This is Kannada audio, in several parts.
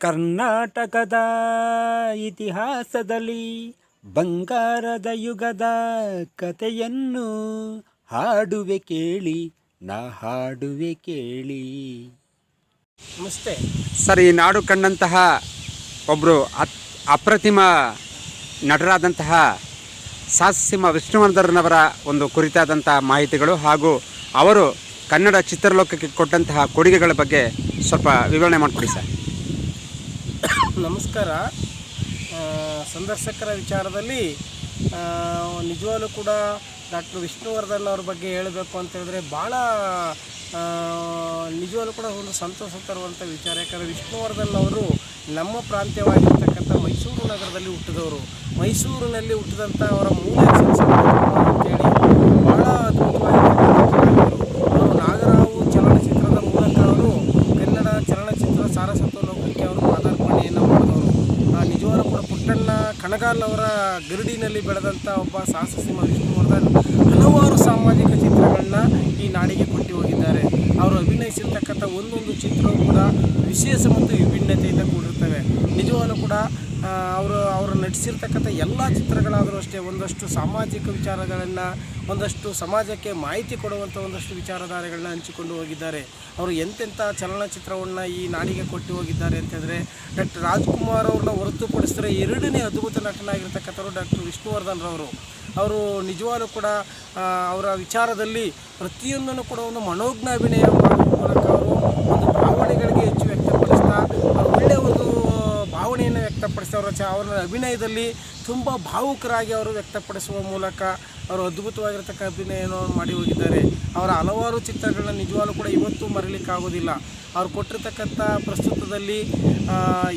ಕರ್ನಾಟಕದ ಇತಿಹಾಸದಲ್ಲಿ ಬಂಗಾರದ ಯುಗದ ಕಥೆಯನ್ನು ಹಾಡುವೆ ಕೇಳಿ, ನಾ ಹಾಡುವೆ ಕೇಳಿ. ನಮಸ್ತೆ. ಸರ್, ಈ ನಾಡು ಕಂಡಂತಹ ಒಬ್ಬರು ಅತ್, ಅಪ್ರತಿಮ ನಟರಾದಂತಹ ಸಾಹಸಿಂಹ ವಿಷ್ಣುವರ್ಧನ್ರವರ ಒಂದು ಕುರಿತಾದಂತಹ ಮಾಹಿತಿಗಳು ಹಾಗೂ ಅವರು ಕನ್ನಡ ಚಿತ್ರಲೋಕಕ್ಕೆ ಕೊಟ್ಟಂತಹ ಕೊಡುಗೆಗಳ ಬಗ್ಗೆ ಸ್ವಲ್ಪ ವಿವರಣೆ ಮಾಡಿಕೊಡಿ ಸರ್. ನಮಸ್ಕಾರ. ಸಂದರ್ಶಕರ ವಿಚಾರದಲ್ಲಿ ನಿಜವಾಗಲೂ ಕೂಡ ಡಾಕ್ಟರ್ ವಿಷ್ಣುವರ್ಧನ್ ಅವ್ರ ಬಗ್ಗೆ ಹೇಳಬೇಕು ಅಂತ ಹೇಳಿದ್ರೆ ಭಾಳ ನಿಜವಾಗಲೂ ಕೂಡ ಒಂದು ಸಂತೋಷ ತರುವಂಥ ವಿಚಾರ. ಯಾಕಂದರೆ ವಿಷ್ಣುವರ್ಧನ್ ಅವರು ನಮ್ಮ ಪ್ರಾಂತ್ಯವಾಗಿರ್ತಕ್ಕಂಥ ಮೈಸೂರು ನಗರದಲ್ಲಿ ಹುಟ್ಟಿದವರು. ಮೈಸೂರಿನಲ್ಲಿ ಹುಟ್ಟಿದಂಥ ಅವರ ಮೂಲ ಅಂತೇಳಿ ಭಾಳ ಅದ್ಭುತವಾಗಿರ್ತಕ್ಕಂಥ ಕಲಾವಿದರು. ಅವರು ನಾಗರಾವು ಚಲನಚಿತ್ರದ ಮೂಲಕ ಅವರು ಕನ್ನಡ ಚಲನಚಿತ್ರ ಸಾರಸತ್ವ ಲೋಕಕ್ಕೆ ಅವರು ಪಾದಾರ್ಪಣೆಯನ್ನು ಮಾಡಿದವರು ಆ, ನಿಜವಾಗ್ಲೂ ಕೂಡ ಪುಟ್ಟಣ್ಣ ಕಣಗಾಲ್ ಅವರ ಗರುಡಿನಲ್ಲಿ ಬೆಳೆದಂಥ ಒಬ್ಬ ಸಾಹಸಸಿಂಹ ವಿಷ್ಣುವರ್ಧನ್ ಹಲವಾರು ಸಾಮಾಜಿಕ ಚಿತ್ರಗಳನ್ನ ಈ ನಾಡಿಗೆ ಕೊಟ್ಟು ಹೋಗಿದ್ದಾರೆ. ಅವರು ಅಭಿನಯಿಸಿರ್ತಕ್ಕಂಥ ಒಂದೊಂದು ಚಿತ್ರವೂ ಕೂಡ ವಿಶೇಷ ಮತ್ತು ವಿಭಿನ್ನತೆಯಿಂದ ಕೂಡಿರ್ತವೆ. ನಿಜವಾಗಲೂ ಕೂಡ ಅವರು ಅವರು ನಟಿಸಿರ್ತಕ್ಕಂಥ ಎಲ್ಲ ಚಿತ್ರಗಳಾದರೂ ಅಷ್ಟೇ ಒಂದಷ್ಟು ಸಾಮಾಜಿಕ ವಿಚಾರಗಳನ್ನು, ಒಂದಷ್ಟು ಸಮಾಜಕ್ಕೆ ಮಾಹಿತಿ ಕೊಡುವಂಥ ಒಂದಷ್ಟು ವಿಚಾರಧಾರೆಗಳನ್ನ ಹಂಚಿಕೊಂಡು ಹೋಗಿದ್ದಾರೆ. ಅವರು ಎಂತೆಂಥ ಚಲನಚಿತ್ರವನ್ನು ಈ ನಾಡಿಗೆ ಕೊಟ್ಟು ಹೋಗಿದ್ದಾರೆ ಅಂತಂದರೆ ಡಾಕ್ಟರ್ ರಾಜ್ಕುಮಾರ್ ಅವ್ರನ್ನ ಹೊರತುಪಡಿಸಿದ್ರೆ ಎರಡನೇ ಅದ್ಭುತ ನಟನಾಗಿರ್ತಕ್ಕಂಥವ್ರು ಡಾಕ್ಟರ್ ವಿಷ್ಣುವರ್ಧನ್ ರವರು. ಅವರು ನಿಜವಾಗೂ ಕೂಡ ಅವರ ವಿಚಾರದಲ್ಲಿ ಪ್ರತಿಯೊಂದನ್ನು ಕೂಡ ಒಂದು ಮನೋಜ್ಞಾಭಿನಯ ಮಾಡುವ ಮೂಲಕ ಅವರು ಭಾವನೆಗಳಿಗೆ ಹೆಚ್ಚು ವ್ಯಕ್ತಪಡಿಸ್ತಾ ಅವರು ಒಳ್ಳೆಯ ಒಂದು ಅವರ ಚ, ಅವರ ಅಭಿನಯದಲ್ಲಿ ತುಂಬ ಭಾವುಕರಾಗಿ ಅವರು ವ್ಯಕ್ತಪಡಿಸುವ ಮೂಲಕ ಅವರು ಅದ್ಭುತವಾಗಿರ್ತಕ್ಕ ಅಭಿನಯವನ್ನು ಮಾಡಿ ಹೋಗಿದ್ದಾರೆ. ಅವರ ಹಲವಾರು ಚಿತ್ರಗಳನ್ನ ನಿಜವಾಗ್ಲೂ ಕೂಡ ಇವತ್ತು ಮರೀಲಿಕ್ಕಾಗೋದಿಲ್ಲ. ಅವ್ರು ಕೊಟ್ಟಿರ್ತಕ್ಕಂಥ ಪ್ರಸ್ತುತದಲ್ಲಿ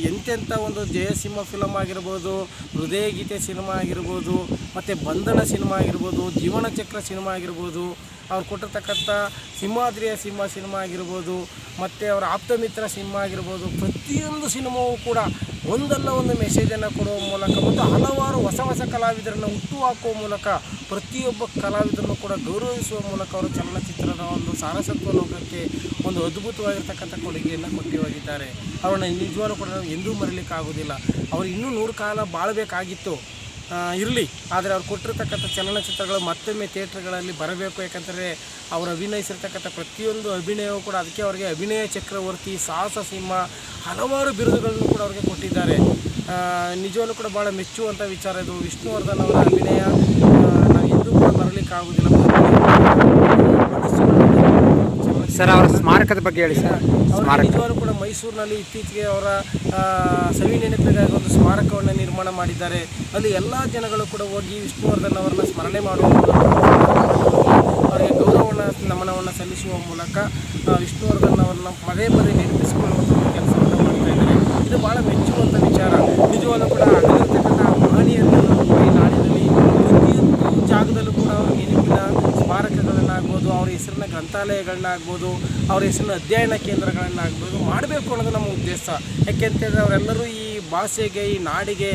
ಎಂತೆಂಥ ಒಂದು ಜಯಸಿಂಹ ಫಿಲಮ್ ಆಗಿರ್ಬೋದು ಹೃದಯ ಗೀತೆ ಸಿನಿಮಾ ಆಗಿರ್ಬೋದು, ಮತ್ತು ಬಂಧನ ಸಿನಿಮಾ ಆಗಿರ್ಬೋದು ಜೀವನ ಚಕ್ರ ಸಿನಿಮಾ ಆಗಿರ್ಬೋದು, ಅವ್ರು ಕೊಟ್ಟಿರ್ತಕ್ಕಂಥ ಸಿಂಹಾದ್ರಿಯ ಸಿಂಹ ಸಿನಿಮಾ ಆಗಿರ್ಬೋದು, ಮತ್ತು ಅವರ ಆಪ್ತಮಿತ್ರ ಸಿನಿಮಾ ಆಗಿರ್ಬೋದು, ಪ್ರತಿಯೊಂದು ಸಿನಿಮಾವೂ ಕೂಡ ಒಂದಲ್ಲ ಒಂದು ಮೆಸೇಜನ್ನು ಕೊಡುವ ಮೂಲಕ ಮತ್ತು ಹಲವಾರು ಹೊಸ ಹೊಸ ಕಲಾವಿದರನ್ನು ಹುಟ್ಟುಹಾಕುವ ಮೂಲಕ ಪ್ರತಿಯೊಬ್ಬ ಕಲಾವಿದರನ್ನು ಕೂಡ ಗೌರವಿಸುವ ಮೂಲಕ ಅವರು ಚಲನಚಿತ್ರದ ಒಂದು ಸಾರಸತ್ವ ಲೋಕಕ್ಕೆ ಒಂದು ಅದ್ಭುತವಾಗಿರ್ತಕ್ಕಂಥ ಕೊಡುಗೆಯನ್ನು ಕೊಟ್ಟು ಹೋಗಿದ್ದಾರೆ. ಅವರನ್ನು ನಿಜವಾಗ್ಲೂ ಕೂಡ ನಾವು ಎಂದೂ ಮರೀಲಿಕ್ಕಾಗೋದಿಲ್ಲ ಅವರು ಇನ್ನೂ ನೂರು ಕಾಲ ಬಾಳಬೇಕಾಗಿತ್ತು. ಇರಲಿ. ಆದರೆ ಅವ್ರು ಕೊಟ್ಟಿರ್ತಕ್ಕಂಥ ಚಲನಚಿತ್ರಗಳು ಮತ್ತೊಮ್ಮೆ ಥಿಯೇಟ್ರ್ಗಳಲ್ಲಿ ಬರಬೇಕು. ಯಾಕಂದರೆ ಅವರು ಅಭಿನಯಿಸಿರ್ತಕ್ಕಂಥ ಪ್ರತಿಯೊಂದು ಅಭಿನಯವೂ ಕೂಡ ಅದಕ್ಕೆ ಅವರಿಗೆ ಅಭಿನಯ ಚಕ್ರವರ್ತಿ ಸಾಹಸ ಸಿಂಹ ಹಲವಾರು ಬಿರುದುಗಳನ್ನು ಕೂಡ ಅವ್ರಿಗೆ ಕೊಟ್ಟಿದ್ದಾರೆ. ಆ, ನಿಜವಾಗ್ಲೂ ಕೂಡ ಭಾಳ ಮೆಚ್ಚುವಂಥ ವಿಚಾರ ಇದು. ವಿಷ್ಣುವರ್ಧನ್ ಅವರ ಅಭಿನಯ ನಾವು ಎಂದೂ ಕೂಡ ಬರಲಿಕ್ಕಾಗೋದಿಲ್ಲ ಸರ್ ಅವರ ಸ್ಮಾರಕದ ಬಗ್ಗೆ ಹೇಳಿ ಸರ್. ಅವರು ಸ್ಮಾರಕ. ನಿಜವಾಗ್ಲೂ ಕೂಡ ಮೈಸೂರಿನಲ್ಲಿ ಇತ್ತೀಚೆಗೆ ಅವರ ಆ, ಸವಿ ನೆನಪಿಗಾಗಿ ಒಂದು ಸ್ಮಾರಕವನ್ನು ನಿರ್ಮಾಣ ಮಾಡಿದ್ದಾರೆ. ಅಲ್ಲಿ ಎಲ್ಲ ಜನಗಳು ಕೂಡ ಹೋಗಿ ವಿಷ್ಣುವರ್ಧನ್ ಅವರನ್ನು ಸ್ಮರಣೆ ಮಾಡುವ ಮೂಲಕ ಅವರಿಗೆ ಗೌರವವನ್ನು ನಮನವನ್ನು ಸಲ್ಲಿಸುವ ಮೂಲಕ ಆ, ವಿಷ್ಣುವರ್ಧನ್ ಅವರನ್ನ ಪದೇ ಪದೇ ನೆನಪಿಸಿಕೊಳ್ಳುವಂಥ ಒಂದು ಕೆಲಸವನ್ನು ಮಾಡ್ತಾ ಇದ್ದಾರೆ. ಇದು ಭಾಳ ಮೆಚ್ಚುವಂಥ ವಿಚಾರ. ನಿಜವಾಗ್ಲೂ ಕೂಡ ಮಹನೀಯರನ್ನು ಈ ನಾಡಿನಲ್ಲಿ ಪ್ರತಿಯೊಂದು ಜಾಗದಲ್ಲೂ ಕೂಡ ಅವರ ನೆನಪಿನ ಸ್ಮಾರಕಗಳನ್ನಾಗ್ಬೋದು ಅವ್ರ ಹೆಸರಿನ ಗ್ರಂಥಾಲಯಗಳನ್ನಾಗ್ಬೋದು ಅವ್ರ ಹೆಸರಿನ ಅಧ್ಯಯನ ಕೇಂದ್ರಗಳನ್ನಾಗ್ಬೋದು ಮಾಡಬೇಕು ಅನ್ನೋದು ನಮ್ಮ ಉದ್ದೇಶ. ಯಾಕೆಂತಂದರೆ ಅವರೆಲ್ಲರೂ ಈ ಭಾಷೆಗೆ ಈ ನಾಡಿಗೆ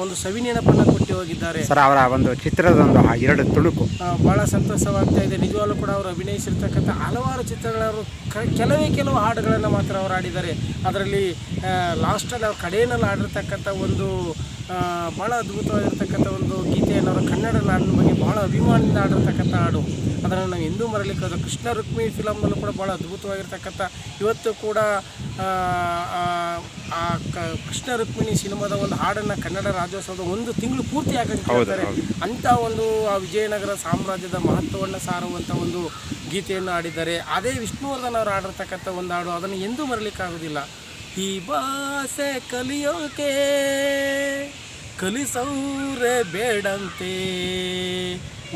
ಒಂದು ಸವಿನೆನಪನ್ನು ಕೊಟ್ಟು ಹೋಗಿದ್ದಾರೆ. ಸರ್ ಅವರ ಒಂದು ಚಿತ್ರದ ಒಂದು ಎರಡು ತುಣುಕು. ಭಾಳ ಸಂತೋಷವಾಗ್ತಾ ಇದೆ. ನಿಜವಾಗ್ಲೂ ಕೂಡ ಅವರು ಅಭಿನಯಿಸಿರ್ತಕ್ಕಂಥ ಹಲವಾರು ಚಿತ್ರಗಳವರು ಕ ಕೆಲವೇ ಕೆಲವು ಹಾಡುಗಳನ್ನು ಮಾತ್ರ ಅವರು ಆಡಿದ್ದಾರೆ ಅದರಲ್ಲಿ ಲಾಸ್ಟಲ್ಲಿ ಅವ್ರ ಕಡೆಯಲ್ಲಿ ಆಡಿರ್ತಕ್ಕಂಥ ಒಂದು ಭಾಳ ಅದ್ಭುತವಾಗಿರ್ತಕ್ಕಂಥ ಒಂದು ಕನ್ನಡ ನಾಡಿನ ಬಗ್ಗೆ ಭಾಳ ಅಭಿಮಾನದಿಂದ ಆಡಿರ್ತಕ್ಕಂಥ ಹಾಡು. ಅದನ್ನು ನಾವು ಎಂದೂ ಮರಲಿಕ್ಕೆ ಕೃಷ್ಣ ರುಕ್ಮಿಣಿ ಫಿಲಮ್ನಲ್ಲೂ ಕೂಡ ಭಾಳ ಅದ್ಭುತವಾಗಿರ್ತಕ್ಕಂಥ ಇವತ್ತು ಕೂಡ ಆ, ಕೃಷ್ಣ ರುಕ್ಮಿಣಿ ಸಿನಿಮಾದ ಒಂದು ಹಾಡನ್ನು ಕನ್ನಡ ರಾಜ್ಯೋತ್ಸವದ ಒಂದು ತಿಂಗಳು ಪೂರ್ತಿ ಆಗಂತ ಹೇಳ್ತಾರೆ. ಅಂಥ ಒಂದು ಆ ವಿಜಯನಗರ ಸಾಮ್ರಾಜ್ಯದ ಮಹತ್ವವನ್ನು ಸಾರುವಂಥ ಒಂದು ಗೀತೆಯನ್ನು ಆಡಿದ್ದಾರೆ ಅದೇ ವಿಷ್ಣುವರ್ಧನ್ ಅವರು ಆಡಿರ್ತಕ್ಕಂಥ ಒಂದು ಹಾಡು ಅದನ್ನು ಎಂದೂ ಮರಲಿಕ್ಕಾಗೋದಿಲ್ಲ ಈ ಭಾಷೆ ಕಲಿಯೋಕೆ ಕಲಿಸೌರೆ ಬೇಡಂತೆ.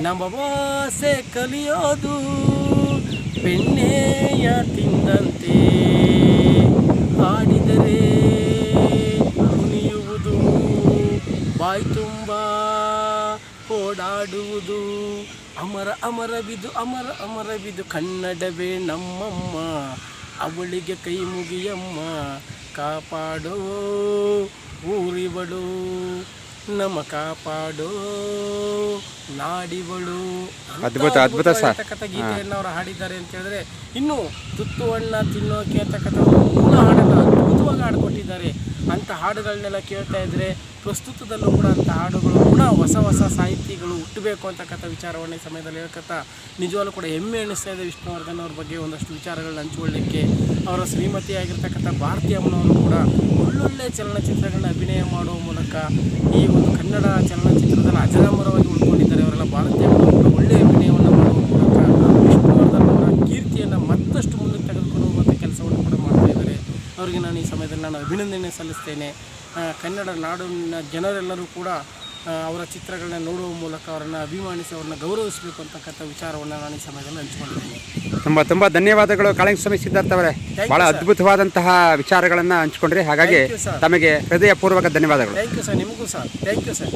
ನಮ್ಮ ಭಾಷೆ ಕಲಿಯೋದು ಬೆಣ್ಣೆಯ ತಿಂದಂತೆ. ಆಡಿದರೆ ಕುಣಿಯುವುದು ಬಾಯಿ ತುಂಬ ಓಡಾಡುವುದು. ಅಮರ ಅಮರ ಬಿದು, ಅಮರ ಅಮರ ಬಿದು ಕನ್ನಡವೇ ನಮ್ಮಮ್ಮ. ಅವಳಿಗೆ ಕೈ ಮುಗಿಯಮ್ಮ, ಕಾಪಾಡೋ ಊರಿವಳು ನಮ್ಮ ಕಾಪಾಡೋ ನಾಡಿವಳು. ಅದ್ಭುತ, ಅದ್ಭುತ. ಅದ್ಭುತವಾಗಿರ್ತಕ್ಕಂಥ ಗೀತೆಯನ್ನು ಅವರು ಹಾಡಿದ್ದಾರೆ ಅಂತ ಹೇಳಿದ್ರೆ ಇನ್ನು ತುತ್ತು ಹಣ್ಣ ತಿನ್ನೋಕೆ ಅಂತಕ್ಕಂಥ ಮೂಲ ಹಾಡನ್ನು ಅದ್ಭುತವಾಗಿ ಹಾಡ್ಕೊಟ್ಟಿದ್ದಾರೆ. ಹಾಡುಗಳನ್ನೆಲ್ಲ ಕೇಳ್ತಾ ಇದ್ದರೆ ಪ್ರಸ್ತುತದಲ್ಲೂ ಕೂಡ ಅಂಥ ಹಾಡುಗಳು ಕೂಡ ಹೊಸ ಹೊಸ ಸಾಹಿತಿಗಳು ಹುಟ್ಟಬೇಕು ಅಂತಕ್ಕಂಥ ವಿಚಾರವನ್ನು ಈ ಸಮಯದಲ್ಲಿ ಹೇಳ್ಕೊತಾ ನಿಜವಾಗ್ಲೂ ಕೂಡ ಹೆಮ್ಮೆ ಎಣಿಸ್ತಾ ಇದೆ ವಿಷ್ಣುವರ್ಧನ್ ಅವ್ರ ಬಗ್ಗೆ ಒಂದಷ್ಟು ವಿಚಾರಗಳನ್ನ ಹಂಚಿಕೊಳ್ಳಿಕ್ಕೆ. ಅವರ ಶ್ರೀಮತಿಯಾಗಿರ್ತಕ್ಕಂಥ ಭಾರತೀಯ ಅಮ್ಮನವರು ಕೂಡ ಒಳ್ಳೊಳ್ಳೆ ಚಲನಚಿತ್ರಗಳನ್ನ ಅಭಿನಯ ಮಾಡುವ ಮೂಲಕ ಈ ಒಂದು ಕನ್ನಡ ಚಲನಚಿತ್ರದಲ್ಲಿ ಅಜರಾಮರವಾಗಿ ಉಳ್ಕೊಂಡಿದ್ದಾರೆ ಅವರೆಲ್ಲ. ಭಾರತೀಯ ಒಳ್ಳೆಯ ಅಭಿನಯವನ್ನು ಮಾಡುವ ಮೂಲಕ ವಿಷ್ಣುವರ್ಧನ್ ಅವರ ಕೀರ್ತಿಯನ್ನು ಮತ್ತಷ್ಟು ಮುಂದಕ್ಕೆ ತೆಗೆದುಕೊಂಡು ಹೋಗುವಂಥ ಕೆಲಸವನ್ನು ಕೂಡ ಮಾಡ್ತಾ ಇದ್ದಾರೆ. ಅವರಿಗೆ ನಾನು ಈ ಸಮಯದಲ್ಲಿ ನಾನು ಅಭಿನಂದನೆ ಸಲ್ಲಿಸ್ತೇನೆ. ಕನ್ನಡ ನಾಡಿನ ಜನರೆಲ್ಲರೂ ಕೂಡ ಅವರ ಚಿತ್ರಗಳನ್ನ ನೋಡುವ ಮೂಲಕ ಅವರನ್ನು ಅಭಿಮಾನಿಸಿ ಅವ್ರನ್ನ ಗೌರವಿಸಬೇಕು ಅಂತಕ್ಕಂಥ ವಿಚಾರವನ್ನು ನಾನು ಈ ಸಮಯದಲ್ಲಿ ಹಂಚ್ಕೊಂಡಿದ್ದೀನಿ. ತುಂಬ ತುಂಬ ಧನ್ಯವಾದಗಳು ಕಾಳಿಂಗಸ್ವಾಮಿ ಸಿದ್ಧಾರ್ಥ ಅವರೇ. ಭಾಳ ಬಹಳ ಅದ್ಭುತವಾದಂತಹ ವಿಚಾರಗಳನ್ನು ಹಂಚಿಕೊಂಡ್ರಿ. ಹಾಗಾಗಿ. ತಮಗೆ ಹೃದಯಪೂರ್ವಕ ಧನ್ಯವಾದಗಳು. ಥ್ಯಾಂಕ್ ಯು ಸರ್ ನಿಮಗೂ ಸರ್ ಥ್ಯಾಂಕ್ ಯು ಸರ್